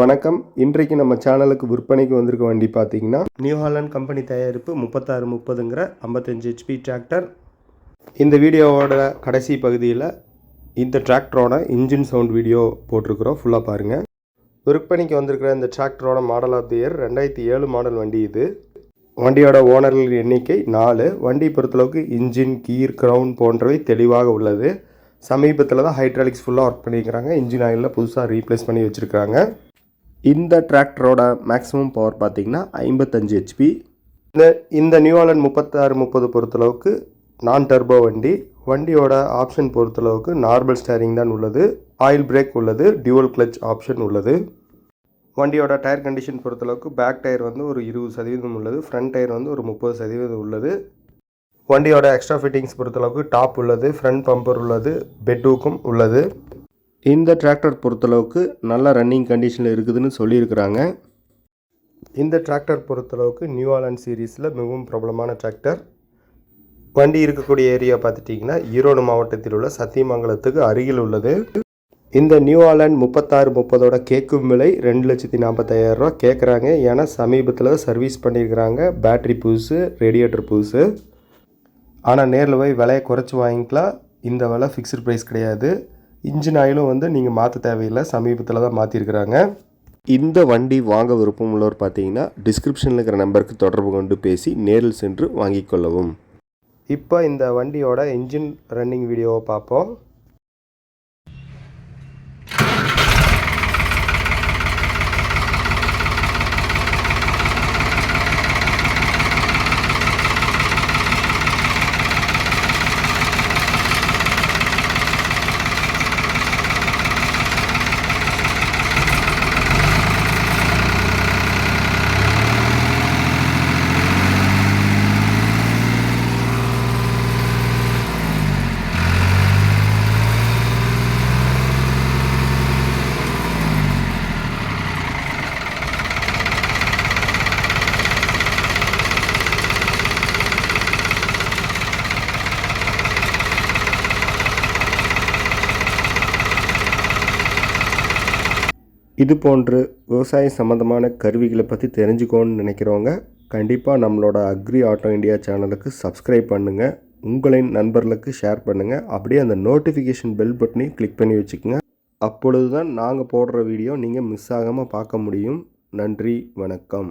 வணக்கம். இன்றைக்கு நம்ம சேனலுக்கு விற்பனைக்கு வந்திருக்க வண்டி பார்த்தீங்கன்னா நியூ ஹாலண்ட் கம்பெனி தயாரிப்பு முப்பத்தாறு முப்பதுங்கிற ஐம்பத்தஞ்சு ஹெச்பி டிராக்டர் இந்த வீடியோவோட கடைசி பகுதியில் இந்த டிராக்டரோட இன்ஜின் சவுண்ட் வீடியோ போட்டிருக்கிறோம். ஃபுல்லாக பாருங்கள் விற்பனைக்கு வந்திருக்கிற இந்த டிராக்டரோட மாடல் ஆஃப் தி இயர் ரெண்டாயிரத்தி ஏழு மாடல் வண்டி இது. வண்டியோட ஓனர்கள் எண்ணிக்கை நாலு. வண்டி பொறுத்தளவுக்கு இன்ஜின் கீர் க்ரௌன் போன்றவை தெளிவாக உள்ளது. சமீபத்தில் தான் ஹைட்ராலிக்ஸ் ஃபுல்லாக ஒர்க் பண்ணியிருக்கிறாங்க இன்ஜின் ஆயிலில் புதுசாக ரீப்ளேஸ் பண்ணி வச்சுருக்காங்க இந்த டிராக்டரோட மேக்ஸிமம் பவர் பார்த்தீங்கன்னா ஐம்பத்தஞ்சு ஹெச்பி இந்த இந்த நியூ ஆலண்ட் முப்பத்தாறு முப்பது பொறுத்தளவுக்கு நான் டர்போ வண்டி. வண்டியோட ஆப்ஷன் பொறுத்தளவுக்கு நார்மல் ஸ்டேரிங் தான் உள்ளது. ஆயில் பிரேக் உள்ளது டியூவல் கிளச் ஆப்ஷன் உள்ளது. வண்டியோட டயர் கண்டிஷன் பொறுத்தளவுக்கு பேக் டயர் வந்து ஒரு இருபது சதவீதம் உள்ளது. ஃப்ரண்ட் டயர் வந்து ஒரு முப்பது சதவீதம் உள்ளது. வண்டியோட எக்ஸ்ட்ரா ஃபிட்டிங்ஸ் பொறுத்தளவுக்கு டாப் உள்ளது ஃப்ரண்ட் பம்பர் உள்ளது பெட்வூக்கும் உள்ளது. இந்த டிராக்டர் பொறுத்தளவுக்கு நல்ல ரன்னிங் கண்டிஷனில் இருக்குதுன்னு சொல்லியிருக்கிறாங்க. இந்த டிராக்டர் பொறுத்தளவுக்கு நியூ ஆலண்ட் சீரீஸில் மிகவும் பிரபலமான டிராக்டர் வண்டி இருக்கக்கூடிய ஏரியா பார்த்துட்டிங்கன்னா ஈரோடு மாவட்டத்தில் உள்ள சத்தியமங்கலத்துக்கு அருகில் உள்ளது. இந்த நியூ ஆலண்ட் முப்பத்தாறு முப்பதோட கேட்கும் விலை ரெண்டு லட்சத்தி நாற்பத்தாயிரம் ரூபா கேட்குறாங்க ஏன்னா சமீபத்தில் சர்வீஸ் பண்ணியிருக்கிறாங்க. பேட்ரி புதுசு ரேடியேட்டர் புதுசு. ஆனால் நேரில் போய் விலையை குறைச்சி வாங்கிக்கலாம் இந்த விலை ஃபிக்ஸ்டு ப்ரைஸ் கிடையாது. இன்ஜின் ஆயிலும் வந்து நீங்கள் மாற்ற தேவையில்லை. சமீபத்தில் தான் மாற்றிருக்கிறாங்க இந்த வண்டி வாங்க விருப்பம் உள்ளவர் பார்த்தீங்கன்னா டிஸ்கிரிப்ஷனில் இருக்கிற நம்பருக்கு தொடர்பு கொண்டு பேசி நேரில் சென்று வாங்கிக் கொள்ளவும். இப்போ இந்த வண்டியோட இன்ஜின் ரன்னிங் வீடியோவை பார்ப்போம். இது போன்று விவசாய சம்மந்தமான கருவிகளை பற்றி தெரிஞ்சுக்கோன்னு நினைக்கிறவங்க கண்டிப்பாக நம்மளோட அக்ரி ஆட்டோ இந்தியா சேனலுக்கு சப்ஸ்கிரைப் பண்ணுங்கள் உங்களின் நண்பர்களுக்கு ஷேர் பண்ணுங்கள் அப்படியே அந்த நோட்டிஃபிகேஷன் பெல் பட்டனையும் கிளிக் பண்ணி வச்சுக்கோங்க. அப்பொழுது தான் நாங்கள் போடுற வீடியோ நீங்கள் மிஸ் ஆகாமல் பார்க்க முடியும். நன்றி வணக்கம்.